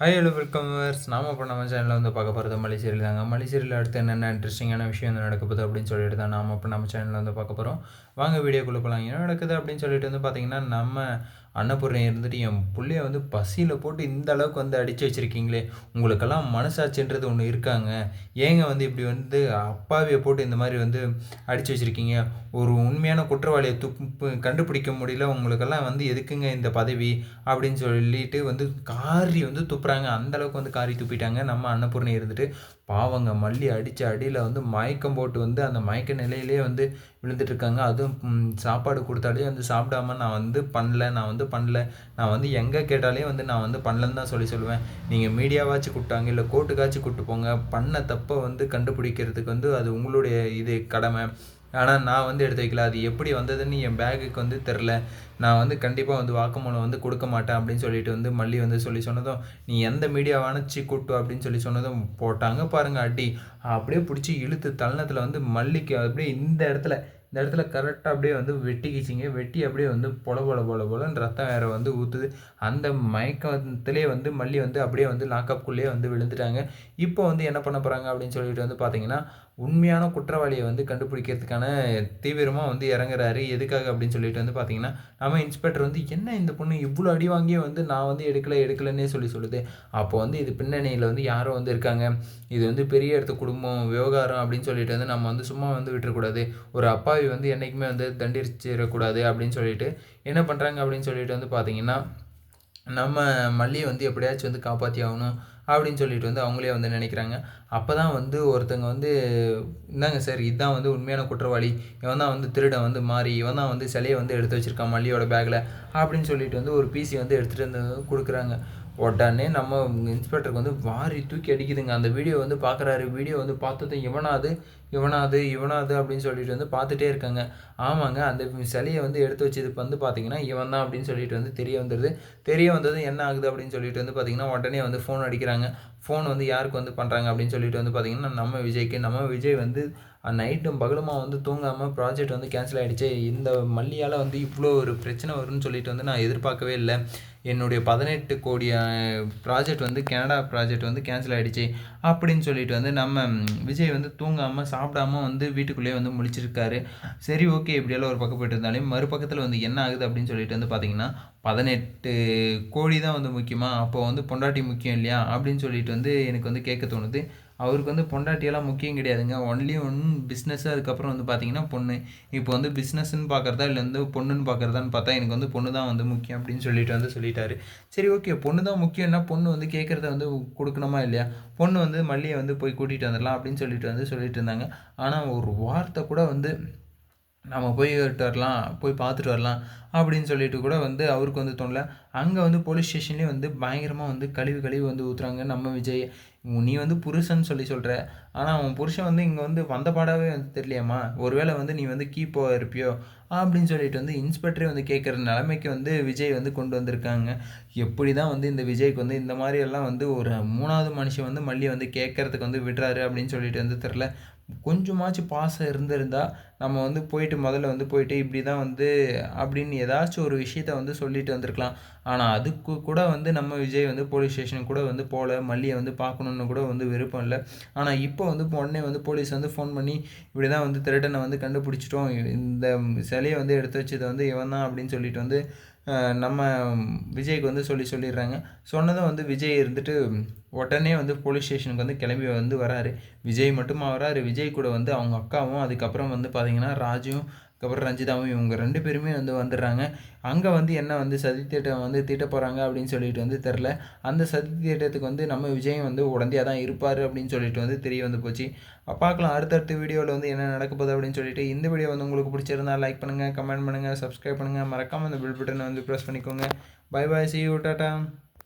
Hi hello welcome verse நாம இப்போ நம்ம சேனலில் வந்து பார்க்க போகிறது மலை சீரியல் தாங்க. மலை சீரியல் அடுத்து என்னென்ன இன்ட்ரெஸ்டிங்கான விஷயம் வந்து நடக்க போகுது அப்படின்னு சொல்லிட்டு தான் நாம இப்போ நம்ம சேனலில் வந்து பார்க்க போகிறோம் வாங்க வீடியோக்குள்ளே போகலாம் என்ன நடக்குது அப்படின்னு சொல்லிட்டு வந்து பார்த்தீங்கன்னா நம்ம அன்னபூர்ணை இருந்துட்டு என் பிள்ளைய வந்து பசியில் போட்டு இந்த அளவுக்கு வந்து அடித்து வச்சுருக்கீங்களே உங்களுக்கெல்லாம் மனசாட்சின்றது ஒன்று இருக்காங்க. ஏங்க வந்து இப்படி வந்து அப்பாவியை போட்டு இந்த மாதிரி வந்து அடித்து வச்சுருக்கீங்க? ஒரு உண்மையான குற்றவாளியை துப்பு கண்டுபிடிக்க முடியல உங்களுக்கெல்லாம் வந்து எதுக்குங்க இந்த பதவி? அப்படின்னு சொல்லிட்டு வந்து காரி வந்து துப்புறாங்க. அந்தளவுக்கு வந்து காரி துப்பிட்டாங்க. நம்ம அன்னபூர்ணை இருந்துட்டு பாவங்க மல்லி அடித்த அடியில் வந்து மயக்கம் போட்டு வந்து அந்த மயக்க நிலையிலே வந்து விழுந்துட்டுருக்காங்க. அதுவும் சாப்பாடு கொடுத்தாலே வந்து சாப்பிடாம நான் வந்து பண்ணல நான் வந்து பண்ணல நான் வந்து எங்கே கேட்டாலே வந்து நான் வந்து பண்ணலன்னு தான் சொல்லி சொல்லுவேன். நீங்கள் மீடியாவாச்சும் கூப்பிட்டாங்க இல்லை கோர்ட்டுக்காச்சும் கூப்பிட்டு போங்க பண்ண தப்பை வந்து கண்டுபிடிக்கிறதுக்கு வந்து அது உங்களுடைய இது கடமை. ஆனால் நான் வந்து எடுத்து வைக்கல. அது எப்படி வந்ததுன்னு என் பேகுக்கு வந்து தெரில நான் வந்து கண்டிப்பாக வந்து வாக்குமூலம் வந்து கொடுக்க மாட்டேன் அப்படின்னு சொல்லிட்டு வந்து மல்லி வந்து சொல்லி சொன்னதும் நீ எந்த மீடியா அணைச்சி கூட்டு அப்படின்னு சொல்லி சொன்னதும் போட்டாங்க பாருங்கள் அடி. அப்படியே பிடிச்சி இழுத்து தள்ளனத்தில் வந்து மல்லிக்கு அப்படியே இந்த இடத்துல இந்த இடத்துல கரெக்டாக அப்படியே வந்து வெட்டிக்கிச்சிங்க. வெட்டி அப்படியே வந்து பொல பொல பொல பொலன்னு ரத்தம் வேறு வந்து ஊற்றுது அந்த மயக்கத்திலே வந்து மல்லி வந்து அப்படியே வந்து லாக்கப்புக்குள்ளேயே வந்து விழுந்துட்டாங்க. இப்போ வந்து என்ன பண்ண போகிறாங்க அப்படின்னு சொல்லிட்டு வந்து பார்த்தீங்கன்னா உண்மையான குற்றவாளியை வந்து கண்டுபிடிக்கிறதுக்கான தீவிரமாக வந்து இறங்குறாரு. எதுக்காக அப்படின்னு சொல்லிட்டு வந்து பார்த்தீங்கன்னா நம்ம இன்ஸ்பெக்டர் வந்து என்ன இந்த பொண்ணு இவ்வளோ அடி வாங்கியே வந்து நான் வந்து எடுக்கலை எடுக்கலைன்னே சொல்லி சொல்லுது. அப்போ வந்து இது பின்னணியில் வந்து யாரோ வந்து இருக்காங்க. இது வந்து பெரிய இடத்து குடும்பம் விவகாரம் அப்படின்னு சொல்லிட்டு வந்து நம்ம வந்து சும்மா வந்து விட்டுறக்கூடாது. ஒரு அப்பாவி வந்து என்றைக்குமே வந்து தண்டிச்சிடக்கூடாது அப்படின்னு சொல்லிட்டு என்ன பண்ணுறாங்க அப்படின்னு சொல்லிட்டு வந்து பார்த்தீங்கன்னா நம்ம மல்லியை வந்து எப்படியாச்சும் வந்து காப்பாற்றி ஆகணும் அப்படின்னு சொல்லிட்டு வந்து அவங்களே வந்து நினைக்கிறாங்க. அப்போ தான் வந்து ஒருத்தங்க வந்து இந்தாங்க சார் இதுதான் வந்து உண்மையான குற்றவாளி. இவன் தான் வந்து திருடன் வந்து மாறி இவன் தான் வந்து சிலையை வந்து எடுத்து வச்சுருக்கான் மல்லியோட பேக்கில் அப்படின்னு சொல்லிட்டு வந்து ஒரு பிசி வந்து எடுத்துகிட்டு வந்து கொடுக்குறாங்க. உடனே நம்ம இன்ஸ்பெக்டருக்கு வந்து வாரி தூக்கி அடிக்குதுங்க. அந்த வீடியோ வந்து பார்க்குறாரு வீடியோ வந்து பார்த்ததும் இவனாது இவனாது இவனாது அப்படின்னு சொல்லிட்டு வந்து பார்த்துட்டே இருக்காங்க. ஆமாங்க அந்த சிலையை வந்து எடுத்து வச்சதுக்கு வந்து பார்த்தீங்கன்னா இவன் தான் அப்படின்னு சொல்லிட்டு வந்து தெரிய வந்துடுது தெரிய வந்தது என்ன ஆகுது அப்படின்னு சொல்லிட்டு வந்து பார்த்தீங்கன்னா உடனே வந்து ஃபோன் அடிக்கிறாங்க. ஃபோன் வந்து யாருக்கு வந்து பண்ணுறாங்க அப்படின்னு சொல்லிட்டு வந்து பார்த்திங்கன்னா நம்ம விஜய்க்கு. நம்ம விஜய் வந்து நைட்டும் பகலுமா வந்து தூங்காமல் ப்ராஜெக்ட் வந்து கேன்சல் ஆகிடுச்சு இந்த மல்லியால் வந்து இவ்வளோ ஒரு பிரச்சனை வரும்னு சொல்லிட்டு வந்து நான் எதிர்பார்க்கவே இல்லை. என்னுடைய பதினெட்டு கோடி ப்ராஜெக்ட் வந்து கனடா ப்ராஜெக்ட் வந்து கேன்சல் ஆகிடுச்சு அப்படின்னு சொல்லிட்டு வந்து நம்ம விஜய் வந்து தூங்காமல் சாப்பிடாம வந்து வீட்டுக்குள்ளேயே வந்து முடிச்சிருக்காரு சரி ஓகே இப்படியெல்லாம் ஒரு பக்கம் போயிட்டு இருந்தாலும் மறுபக்கத்தில் வந்து என்ன ஆகுது அப்படின்னு சொல்லிட்டு வந்து பார்த்தீங்கன்னா பதினெட்டு கோடி தான் வந்து முக்கியமாக அப்போ வந்து பொண்டாட்டி முக்கியம் இல்லையா அப்படின்னு சொல்லிட்டு வந்து எனக்கு வந்து கேட்க தோணுது. அவருக்கு வந்து பொண்டாட்டியெல்லாம் முக்கியம் கிடையாதுங்க. ஒன்லி ஒன் பிஸ்னஸ்ஸு அதுக்கப்புறம் வந்து பார்த்தீங்கன்னா பொண்ணு. இப்போ வந்து பிஸ்னஸ்ன்னு பார்க்குறதா இல்லை வந்து பொண்ணுன்னு பார்க்குறதான்னு பார்த்தா எனக்கு வந்து பொண்ணு தான் வந்து முக்கியம் அப்படின்னு சொல்லிட்டு வந்து சொல்லிட்டாரு. சரி ஓகே பொண்ணு தான் முக்கியம்னா பொண்ணு வந்து கேட்குறத வந்து கொடுக்கணுமா இல்லையா? பொண்ணு வந்து மல்லியை வந்து போய் கூட்டிகிட்டு வந்துடலாம் அப்படின்னு சொல்லிட்டு வந்து சொல்லிட்டு இருந்தாங்க. ஆனால் ஒரு வார்த்தை கூட வந்து நம்ம போய்ட்டு வரலாம் போய் பார்த்துட்டு வரலாம் அப்படின்னு சொல்லிட்டு கூட வந்து அவருக்கு வந்து தோணல. அங்கே வந்து போலீஸ் ஸ்டேஷன்லேயே வந்து பயங்கரமாக வந்து கழிவு கழிவு வந்து ஊற்றுறாங்க நம்ம விஜய். நீ வந்து புருஷன் சொல்லி சொல்கிற ஆனால் அவன் புருஷன் வந்து இங்கே வந்து வந்த பாடாவே வந்து தெரியலையாம்மா. ஒருவேளை வந்து நீ வந்து கீப்போ இருப்பியோ அப்படின்னு சொல்லிட்டு வந்து இன்ஸ்பெக்டரே வந்து கேட்குற நிலைமைக்கு வந்து விஜய் வந்து கொண்டு வந்திருக்காங்க. எப்படி தான் வந்து இந்த விஜய்க்கு வந்து இந்த மாதிரியெல்லாம் வந்து ஒரு மூணாவது மனுஷன் வந்து மல்லி வந்து கேட்கறதுக்கு வந்து விடுறாரு அப்படின்னு சொல்லிட்டு வந்து தெரில கொஞ்சமாச்சும் பாசம் இருந்திருந்தால் நம்ம வந்து போயிட்டு முதல்ல வந்து போயிட்டு இப்படி தான் வந்து அப்படின்னு ஏதாச்சும் ஒரு விஷயத்த வந்து சொல்லிட்டு வந்திருக்கலாம். ஆனால் அதுக்கு கூட வந்து நம்ம விஜய் வந்து போலீஸ் ஸ்டேஷனுக்கு கூட வந்து போகல மல்லியை வந்து பார்க்கணுன்னு கூட வந்து விருப்பம் இல்லை. ஆனால் இப்போ வந்து உடனே வந்து போலீஸ் வந்து ஃபோன் பண்ணி இப்படி தான் வந்து திருடனை வந்து கண்டுபிடிச்சிட்டோம். இந்த சிலையை வந்து எடுத்து வச்சது வந்து இவன் தான் அப்படின்னு சொல்லிட்டு வந்து நம்ம விஜய்க்கு வந்து சொல்லி சொல்லிடுறாங்க. சொன்னதும் வந்து விஜய் இருந்துட்டு உடனே வந்து போலீஸ் ஸ்டேஷனுக்கு வந்து கிளம்பி வந்து வராரு. விஜய் மட்டுமா வராரு. விஜய் கூட வந்து அவங்க அக்காவும் அதுக்கப்புறம் வந்து பார்த்திங்கன்னா ராஜும் அதுக்கப்புறம் ரஞ்சிதாவும் இவங்க ரெண்டு பேருமே வந்து வந்துடுறாங்க. அங்கே வந்து என்ன வந்து சதி திட்டம் வந்து தீட்ட போகிறாங்க அப்படின்னு சொல்லிட்டு வந்து தெரில அந்த சதி திட்டத்துக்கு வந்து நம்ம விஜயம் வந்து உடந்தையாக தான் இருப்பார் அப்படின்னு சொல்லிட்டு வந்து தெரிய வந்து போச்சு. பார்க்கலாம் அடுத்தடுத்த வீடியோவில் வந்து என்ன நடக்க போகுது அப்படின்னு சொல்லிட்டு இந்த வீடியோ வந்து உங்களுக்கு பிடிச்சிருந்தா லைக் பண்ணுங்கள் கமெண்ட் பண்ணுங்கள் சப்ஸ்கிரைப் பண்ணுங்கள் மறக்காமல் அந்த பில் பட்டனை வந்து ப்ரெஸ் பண்ணிக்கோங்க. Bye bye see you tata